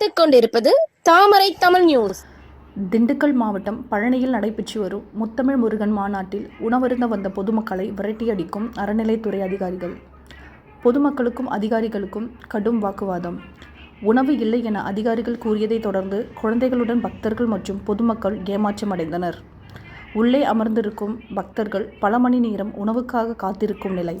பார்த்துக் கொண்டிருப்பது தாமரை தமிழ் நியூஸ் திண்டுக்கல் மாவட்டம் பழனியில் நடைபெற்று வரும் முத்தமிழ் முருகன் மாநாட்டில் உணவருந்த வந்த பொதுமக்களை விரட்டியடிக்கும் அறநிலைத்துறை அதிகாரிகள். பொதுமக்களுக்கும் அதிகாரிகளுக்கும் கடும் வாக்குவாதம். உணவு இல்லை என அதிகாரிகள் கூறியதைத் தொடர்ந்து குழந்தைகளுடன் பக்தர்கள் மற்றும் பொதுமக்கள் ஏமாற்றமடைந்தனர். உள்ளே அமர்ந்திருக்கும் பக்தர்கள் பல மணி நேரம் உணவுக்காக காத்திருக்கும் நிலை.